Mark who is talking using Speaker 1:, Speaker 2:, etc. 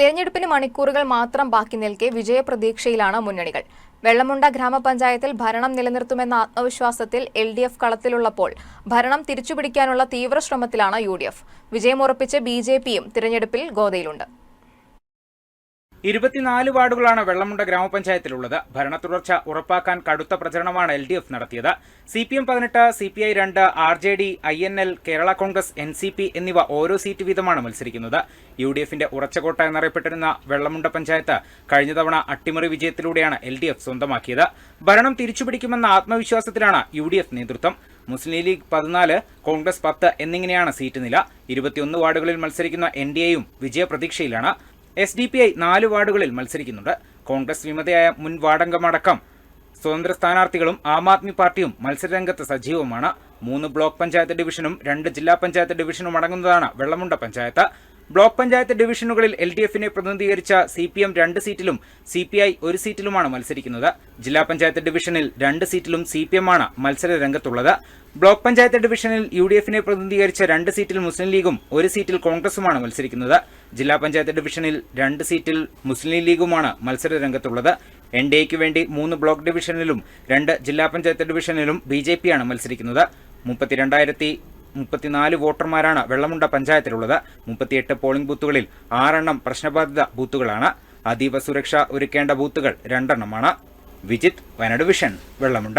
Speaker 1: തെരഞ്ഞെടുപ്പിന് മണിക്കൂറുകൾ മാത്രം ബാക്കി നിൽക്കെ വിജയപ്രതീക്ഷയിലാണ് മുന്നണികൾ. വെള്ളമുണ്ട ഗ്രാമപഞ്ചായത്തിൽ ഭരണം നിലനിർത്തുമെന്ന ആത്മവിശ്വാസത്തിൽ എൽ ഡി എഫ് കളത്തിലുള്ളപ്പോൾ ഭരണം തിരിച്ചുപിടിക്കാനുള്ള തീവ്ര ശ്രമത്തിലാണ് യു ഡി എഫ്. വിജയമുറപ്പിച്ച് ബി ജെ പിയും തിരഞ്ഞെടുപ്പിൽ ഗോതയിലുണ്ട്.
Speaker 2: ഇരുപത്തിനാല് വാർഡുകളാണ് വെള്ളമുണ്ട ഗ്രാമപഞ്ചായത്തിലുള്ളത്. ഭരണ തുടർച്ച ഉറപ്പാക്കാൻ കടുത്ത പ്രചരണമാണ് എൽ ഡി എഫ് നടത്തിയത്. സി പി എം പതിനെട്ട് സി പി ഐ രണ്ട് R J D I N L Kerala Congress N C P എന്നിവ ഓരോ സീറ്റ് വീതമാണ് മത്സരിക്കുന്നത്. യു ഡി എഫിന്റെ ഉറച്ചകോട്ട എന്നറിയപ്പെട്ടിരുന്ന വെള്ളമുണ്ട പഞ്ചായത്ത് കഴിഞ്ഞ തവണ അട്ടിമറി വിജയത്തിലൂടെയാണ് എൽ ഡി എഫ് സ്വന്തമാക്കിയത്. ഭരണം തിരിച്ചുപിടിക്കുമെന്ന ആത്മവിശ്വാസത്തിലാണ് യു ഡി എഫ് നേതൃത്വം. മുസ്ലിം ലീഗ് പതിനാല് കോൺഗ്രസ് പത്ത് എന്നിങ്ങനെയാണ് സീറ്റ് നില. ഇരുപത്തിയൊന്ന് വാർഡുകളിൽ മത്സരിക്കുന്ന എൻ ഡി എയും വിജയപ്രതീക്ഷയിലാണ്. എസ് ഡി പി ഐ നാല് വാർഡുകളിൽ മത്സരിക്കുന്നുണ്ട്. കോൺഗ്രസ് വിമതയായ മുൻ വാർഡംഗമടക്കം സ്വതന്ത്ര സ്ഥാനാർത്ഥികളും ആം ആദ്മി പാർട്ടിയും മത്സരരംഗത്ത് സജീവമാണ് മൂന്ന് ബ്ലോക്ക് പഞ്ചായത്ത് ഡിവിഷനും രണ്ട് ജില്ലാ പഞ്ചായത്ത് ഡിവിഷനും അടങ്ങുന്നതാണ് വെള്ളമുണ്ട പഞ്ചായത്ത്. ബ്ലോക്ക് പഞ്ചായത്ത് ഡിവിഷനുകളിൽ എൽ ഡി എഫിനെ പ്രതിനിധീകരിച്ച സി പി എം രണ്ട് സീറ്റിലും സി പി ഐ ഒരു സീറ്റിലുമാണ് മത്സരിക്കുന്നത്. ജില്ലാ പഞ്ചായത്ത് ഡിവിഷനിൽ രണ്ട് സീറ്റിലും സി പി എം ആണ് മത്സര രംഗത്തുള്ളത്. ബ്ലോക്ക് പഞ്ചായത്ത് ഡിവിഷനിൽ യു ഡി എഫിനെ പ്രതിനിധീകരിച്ച രണ്ട് സീറ്റിൽ മുസ്ലിം ലീഗും ഒരു സീറ്റിൽ കോൺഗ്രസുമാണ് മത്സരിക്കുന്നത്. ജില്ലാ പഞ്ചായത്ത് ഡിവിഷനിൽ രണ്ട് സീറ്റിൽ മുസ്ലിം ലീഗുമാണ് മത്സര രംഗത്തുള്ളത്. എൻ ഡി എക്ക് വേണ്ടി മൂന്ന് ബ്ലോക്ക് ഡിവിഷനിലും രണ്ട് ജില്ലാ പഞ്ചായത്ത് ഡിവിഷനിലും ബി ജെ പിയാണ് മത്സരിക്കുന്നത്. മുപ്പത്തിരണ്ടായിരത്തി മുപ്പത്തിനാല് വോട്ടർമാരാണ് വെള്ളമുണ്ട പഞ്ചായത്തിലുള്ളത്. മുപ്പത്തിയെട്ട് പോളിംഗ് ബൂത്തുകളിൽ ആറെണ്ണം പ്രശ്നബാധിത ബൂത്തുകളാണ്. അതീവ സുരക്ഷ ഒരുക്കേണ്ട ബൂത്തുകൾ രണ്ടെണ്ണമാണ്. വിജിത് വയനാട് വിഷൻ വെള്ളമുണ്ട.